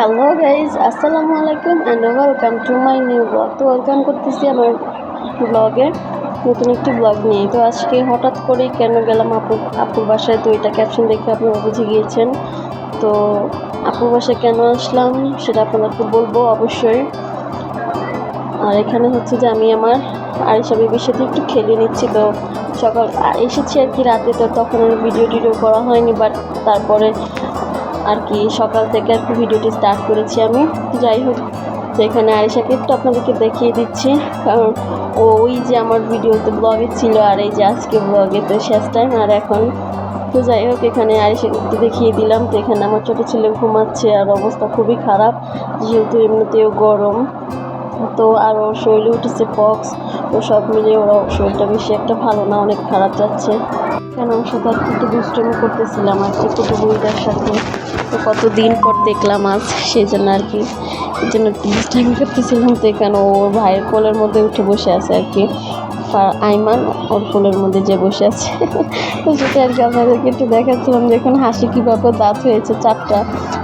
Hello guys আসসালামু আলাইকুম and welcome to my new blog তো ওয়েলকাম করতেছি আমার ব্লগে নতুন একটি ব্লগ নিয়ে। তো আজকে হঠাৎ করেই কেন গেলাম আপু আপুর বাসায়? তো এটা ক্যাপশন দেখে আপনারা বুঝে গিয়েছেন। তো আপুর বাসায় কেন আসলাম সেটা আপনাদেরকে বলব অবশ্যই। আর এখানে হচ্ছে যে আমি আমার আরিশা বেবির সাথে একটু খেলে নিচ্ছি। তো সকাল এসেছি আর কি রাতে, তো তখন ভিডিও টিডিও করা হয়নি বাট তারপরে আর কি, সকাল থেকে আর কি ভিডিওটি স্টার্ট করেছি আমি। যাই হোক, তো এখানে আরিশাকে একটু আপনাদেরকে দেখিয়ে দিচ্ছি। কারণ ও ওই যে আমার ভিডিওতে ব্লগে ছিল আর এই যে আজকে ব্লগে তো শেষ টাইম আর এখন। তো যাই হোক, এখানে আরিশাকে একটু দেখিয়ে দিলাম। তো এখানে আমার ছোটো ছেলে ঘুমাচ্ছে আর অবস্থা খুবই খারাপ, যেহেতু এমনিতেও গরম। তো আর ওর শরীরে উঠেছে পক্স তো সব মিলিয়ে ওরা শরীরটা বেশি একটা ভালো না, অনেক খারাপ যাচ্ছে। কেন ওর সাথে একটু দুষ্টমি করতেছিলাম আর কি ছোটো বইটার সাথে। তো কতদিন পর দেখলাম আজ সেই জন্য আর কি, এই জন্য দুষ্টামি করতেছিলাম। তো এখানে ওর ভাইয়ের কোলের মধ্যে উঠে বসে আছে আর কি। আইমান, ওর কোলের মধ্যে যে বসে আছে। তো সেটা আর কি আপনাদেরকে একটু দেখাচ্ছিলাম দেখুন হাসি কীভাবে দাঁত হয়েছে, চারটা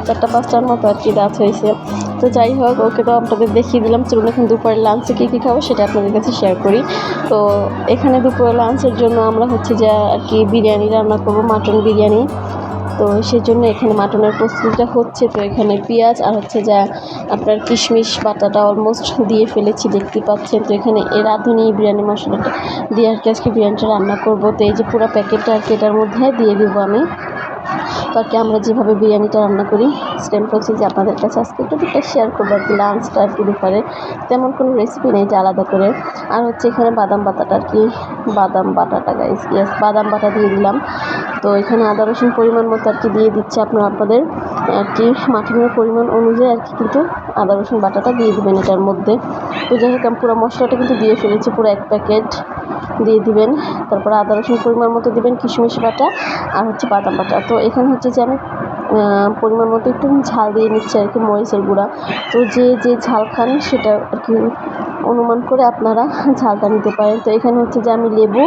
চারটা, পাঁচটার মতো আর কি দাঁত হয়েছে। তো যাই হোক, ওকে তো আপনাদের দেখিয়ে দিলাম। চলুন এখন দুপুরে লাঞ্চে কী কী খাব সেটা আপনাদের কাছে শেয়ার করি। তো এখানে দুপুরে লাঞ্চের জন্য আমরা হচ্ছে যে আর কি বিরিয়ানি রান্না করব মাটন বিরিয়ানি। তো সেই জন্য এখানে মাটনের প্রস্তুতিটা হচ্ছে। তো এখানে পেঁয়াজ আর হচ্ছে যা আপনার কিশমিশ বাটাটা অলমোস্ট দিয়ে ফেলেছি দেখতে পাচ্ছেন। তো এখানে এ রাঁধুনি বিরিয়ানি মশলাটা দিয়ে আর কি আজকে বিরিয়ানিটা রান্না করব। তো এই যে পুরো প্যাকেটটা আর কি এটার মধ্যে দিয়ে দেবো আমি। তো আর কি আমরা যেভাবে বিরিয়ানিটা রান্না করি সেম প্রসেস আপনাদের কাছে আজকে একটু শেয়ার করব আর কি লাঞ্চটা আর কি দুপুরে তেমন কোনো রেসিপি নেই যে আলাদা করে। আর হচ্ছে এখানে বাদাম বাটাটা আর কি। বাদাম বাটাটা গাইস ইয়েস বাদাম বাটা দিয়ে দিলাম। তো এখানে আদা, রসুন পরিমাণ মতো আর কি দিয়ে দিচ্ছে আপনারা, আপনাদের। আর কি মাটনের পরিমাণ অনুযায়ী আর কি কিন্তু আদা, রসুন বাটাটা দিয়ে দেবেন এটার মধ্যে। তো যাই হোক, আমি পুরো মশলাটা কিন্তু দিয়ে ফেলেছি, পুরো এক প্যাকেট দিয়ে দিবেন। তারপর আদা, রসুন পরিমাণ মতো দিবেন কিশমিশ বাটা আর হচ্ছে বাদাম বাটা। তো এখানে হচ্ছে যে আমি পরিমাণ মতো একটু ঝাল দিয়ে নিচ্ছি আর কি মরিচের গুঁড়া। তো যে যে ঝাল খান সেটা আর কি অনুমান করে আপনারা ঝালটা নিতে পারেন। তো এখানে হচ্ছে যে আমি লেবু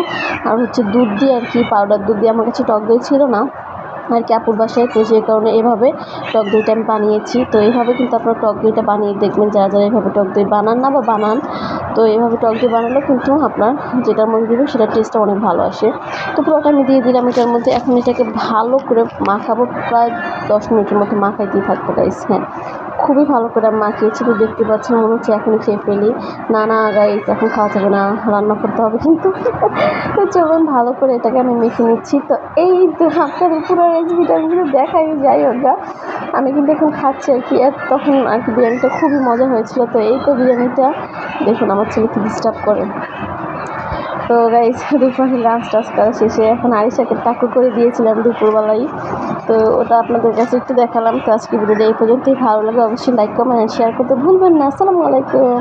আর হচ্ছে দুধ দিয়ে আর কি, পাউডার দুধ দিয়ে। আমার কাছে টক দই ছিল না। আর কি আপুর বাসায় তো সেই কারণে এভাবে টক দইটা আমি বানিয়েছি? তো এইভাবে কিন্তু আপনারা টক দইটা বানিয়ে দেখবেন, যারা যারা এভাবে টক দই বানান না বা বানান, তো এভাবে টক দই বানালে কিন্তু আপনার যেটার মধ্যে দেবেন সেটার টেস্টটা অনেক ভালো আসে। তো পুরোটা আমি দিয়ে দিলাম এটার মধ্যে। এখন এটাকে ভালো করে মাখাবো, প্রায় দশ মিনিটের মতো মাখাই দিয়ে থাকব গাইস হ্যাঁ। খুবই ভালো করে মাখিয়েছি, তো দেখতে পাচ্ছি মনে হচ্ছে এখনই খেয়ে ফেলি। না না গাইস এখন খাওয়া যাবে না, রান্না করতে হবে কিন্তু। চলুন, ভালো করে এটাকে আমি মেখে নিচ্ছি। তো এই তো আপনাদের পুরো রেসিপিটা আমি কিন্তু দেখাই, যাই গা। আমি কিন্তু এখন খাচ্ছি আর কি তখন আর কি বিরিয়ানিটা খুবই মজা হয়েছিল। তো এই তো বিরিয়ানিটা। দেখুন, আমার ছেলেকে ডিস্টার্ব করে। তো গাইস দুপুরে লাঞ্চ টাচ করা শেষে এখন আরিশাকে টাকু করে দিয়েছিলাম দুপুরবেলায়। তো ওটা আপনাদের কাছে একটু দেখালাম। তো আজকে ভিডিওটা এই পর্যন্তই। ভালো লাগে অবশ্যই লাইক কমেন্ট শেয়ার করতে ভুলবেন না। আসসালামু আলাইকুম।